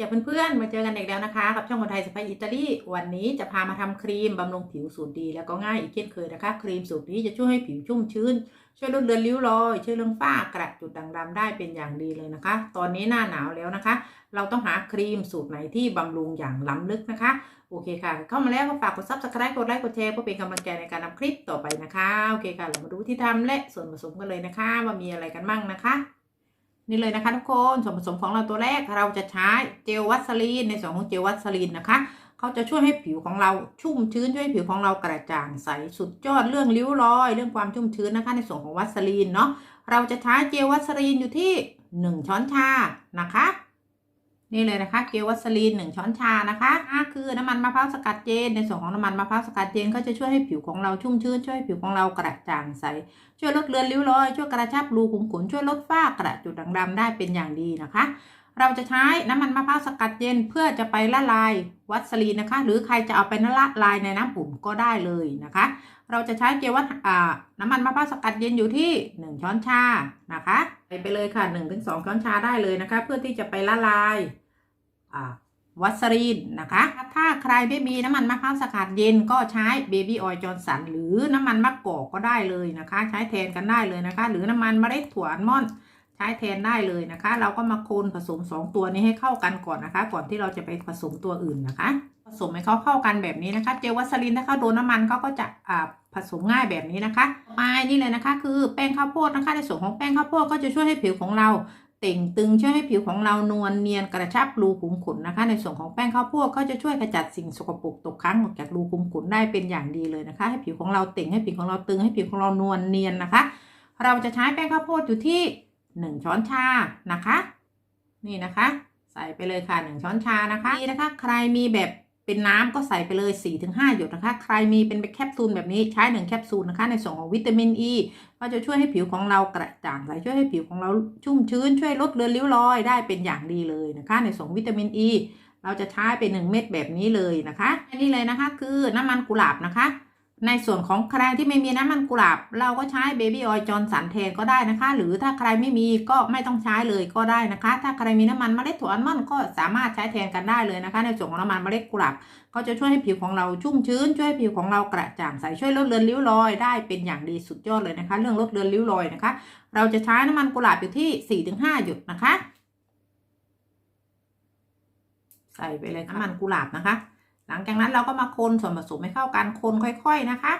จ้ะเพื่อนๆ มาเจอกันอีกแล้วนะคะ กับช่องคนไทยสไปอิตาลีวันนี้จะพามาทำครีมบำรุงผิวสูตรดีแล้วก็ง่ายอีกเช่นเคยนะคะ ครีมสูตรนี้จะช่วยให้ผิวชุ่มชื้น ช่วยลดเลือนริ้วรอย ช่วยเรื่องฝ้ากระจุดด่างดำได้เป็นอย่างดีเลยนะคะ ตอนนี้หน้าหนาวแล้วนะคะ เราต้องหาครีมสูตรไหนที่บำรุงอย่างล้ำลึกนะคะ โอเคค่ะ เข้ามาแล้วก็ฝากกด subscribe กดไลค์กดแชร์เพื่อเป็นกำลังใจในการทำคลิปต่อไปนะคะโอเคค่ะเรามาดูที่ทำและส่วนผสมกันเลยนะคะ ว่ามีอะไรกันบ้างนะคะ นี่เลยนะคะทุกคนส่วนผสมของเราตัวแรกเราจะใช้เจลวัสลีนในส่วนของเจลวัสลีนนะคะเขาจะช่วยให้ผิวของเราชุ่มชื้นช่วยให้ผิวของเรากระจ่างใสสุดยอดเรื่องริ้วรอย เรื่องความชุ่มชื้นนะคะในส่วนของวัสลีนเนาะเราจะใช้เจลวัสลีนอยู่ที่ 1 ช้อนชานะคะ นี่เลยนะคะเกลวัสลีน1ช้อนชานะคะอ่าคือน้ำมันมะพร้าวสกัดเจน ในส่วนของน้ำมันมะพร้าวสกัดเจนก็จะช่วยให้ผิวของเราชุ่มชื้นช่วยให้ผิวของเรากระจ่างใส ช่วยลดเลือนริ้วรอย ช่วยกระชับรูขุมขนช่วยลดฝ้ากระจุดด่างดำได้เป็นอย่างดีนะคะ เราจะใช้น้ำมันมะพร้าวสกัดเย็นเพื่อจะไปละลายวัสลีนนะคะ หรือใครจะเอาไปละลายในน้ำอุ่นก็ได้เลยนะคะ เราจะใช้เจลวัสอ่าน้ำมันมะพร้าวสกัดเย็นอยู่ที่ 1 ช้อนชานะคะใส่ไปเลยค่ะ 1-2 ช้อนชาได้เลยนะคะ เพื่อที่จะไปละลายอ่าวัสลีนนะคะ ถ้าใครไม่มีน้ำมันมะพร้าวสกัดเย็นก็ใช้เบบี้ออยล์จอร์สันหรือน้ำมันมะกอกก็ได้เลยนะคะ ใช้แทนกันได้เลยนะคะ หรือน้ำมันเมล็ดถั่วอัลมอนด์ ใช้แทนได้เลยนะคะ เราก็มาคนผสม 2 ตัวนี้ให้เข้ากันก่อนนะคะ ก่อนที่เราจะไปผสมตัวอื่นนะคะ ผสมให้เขาเข้ากันแบบนี้นะคะ เจลวัสลินถ้าเขาโดนน้ำมันเขาก็จะอ่าผสมง่ายแบบนี้นะคะมานี่เลยนะคะ คือแป้งข้าวโพดนะคะ ในส่วนของแป้งข้าวโพดก็จะช่วยให้ผิวของเราเต่งตึงช่วยให้ผิวของเรานวลเนียนกระชับรูขุมขนนะคะ ในส่วนของแป้งข้าวโพดก็จะช่วยขจัดสิ่งสกปรกตกค้างออกจากรูขุมขนได้เป็นอย่างดีเลยนะคะ ให้ผิวของเราเต่งให้ผิวของเราตึงให้ผิวของเรานวลเนียนนะคะ เราจะใช้แป้งข้าวโพดอยู่ที่ หนึ่งช้อนชานะคะ นี่นะคะ ใส่ไปเลยค่ะหนึ่งช้อนชานะคะนี่นะคะ ใครมีแบบเป็นน้ำก็ใส่ไปเลย 4-5 หยดนะคะ ใครมีเป็นแคปซูลแบบนี้ใช้หนึ่งแคปซูลนะคะ ในส่วนของวิตามินอ e, ีก็จะช่วยให้ผิวของเรากระจ่างใสช่วยให้ผิวของเราชุ่มชื้น ช่วยลดเลือนริ้วรอยได้เป็นอย่างดีเลยนะคะ ในส่วนวิตามินอ e, ีเราจะใช้เป็นหนึ่งเม็ดแบบนี้เลยนะคะอันนี้เลยนะคะ คือน้ำมันกุหลาบนะคะ ในส่วนของใครที่ไม่มีน้ำมันกุหลาบ เราก็ใช้เบบี้ออยล์จอร์สันแทนก็ได้นะคะ หรือถ้าใครไม่มีก็ไม่ต้องใช้เลยก็ได้นะคะ ถ้าใครมีน้ำมันเมล็ดถั่วอัลมอนด์ก็สามารถใช้แทนกันได้เลยนะคะ ในส่วนของน้ำมันเมล็ดกุหลาบก็จะช่วยให้ผิวของเราชุ่มชื้น ช่วยให้ผิวของเรากระจ่างใสช่วยลดเลือนริ้วรอยได้เป็นอย่างดีสุดยอดเลยนะคะ เรื่องลดเลือนริ้วรอยนะคะ เราจะใช้น้ำมันกุหลาบอยู่ที่ 4-5 หยดนะคะ ใส่ไปเลยน้ำมันกุหลาบนะคะ หลังจากนั้นเราก็มาคนส่วนผสมให้เข้ากันคนค่อยๆนะคะ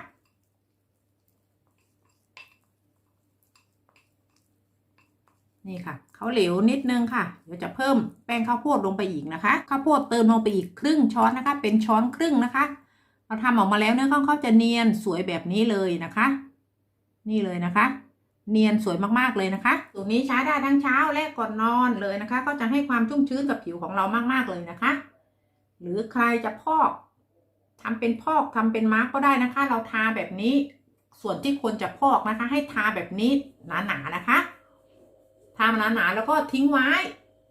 นี่ค่ะเขาเหลวนิดนึงค่ะ เดี๋ยวจะเพิ่มแป้งข้าวโพดลงไปอีกนะคะข้าวโพดเติมลงไปอีกครึ่งช้อนนะคะ เป็นช้อนครึ่งนะคะเราทำออกมาแล้วเนื้อข้าวเขาจะเนียนสวยแบบนี้เลยนะคะ นี่เลยนะคะ เนียนสวยมากๆเลยนะคะสูตัวนี้ใช้ได้ทั้งเช้าและก่อนนอนเลยนะคะ ก็จะให้ความชุ่มชื้นกับผิวของเรามากๆเลยนะคะ หรือใครจะพอกทำเป็นพอกทำเป็นมาร์กก็ได้นะคะ เราทาแบบนี้ ส่วนที่ควรจะพอกนะคะ ให้ทาแบบนี้หนาๆนะคะทาหนาๆแล้วก็ทิ้งไว้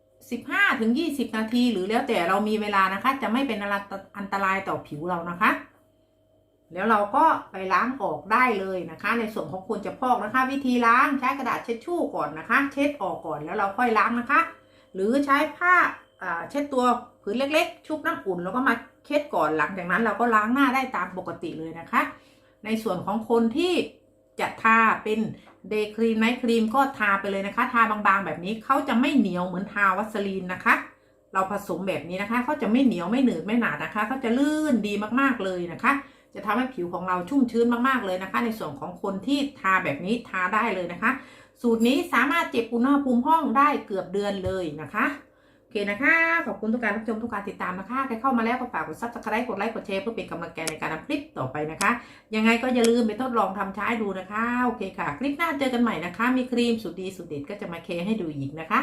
15ถึง20 นาที หรือแล้วแต่เรามีเวลานะคะ จะไม่เป็นอันตรายต่อผิวเรานะคะ แล้วเราก็ไปล้างออกได้เลยนะคะ ในส่วนของควรจะพอกนะคะ วิธีล้างใช้กระดาษเช็ดชู่ก่อนนะคะ เช็ดออกก่อนแล้วเราค่อยล้างนะคะ หรือใช้ผ้าเช็ดตัว ผืนเล็กๆ ชุบน้ำอุ่นแล้วก็มาเช็ดก่อนหลังจากนั้น เราก็ล้างหน้าได้ตามปกติเลยนะคะ ในส่วนของคนที่จะทาเป็นเดย์ครีมไนท์ครีมก็ทาไปเลยนะคะ ทาบางๆแบบนี้เขาจะไม่เหนียวเหมือนทาวัสลีนนะคะ เราผสมแบบนี้นะคะเขาจะไม่เหนียวไม่หนืดไม่หนานะคะเขาจะลื่นดีมากๆเลยนะคะ จะทำให้ผิวของเราชุ่มชื้นมากๆเลยนะคะ ในส่วนของคนที่ทาแบบนี้ทาได้เลยนะคะ สูตรนี้สามารถเจ็บอุณหภูมิห้องได้เกือบเดือนเลยนะคะ คนะคะ ขอบคุณทุกการรับชมทุกการติดตามนะคะใครเข้ามาแล้วก็ฝากกดซับสไครต์กดไลค์กดแชร์เพื่อเป็นกำลังใจในการทำคลิปต่อไปนะคะ ยังไงก็อย่าลืมไปทดลองทำใช้ดูนะคะ โอเคค่ะ คลิปหน้าเจอกันใหม่นะคะ มีครีมสุดดีสุดเด็ดก็จะมาเคให้ดูอีกนะคะ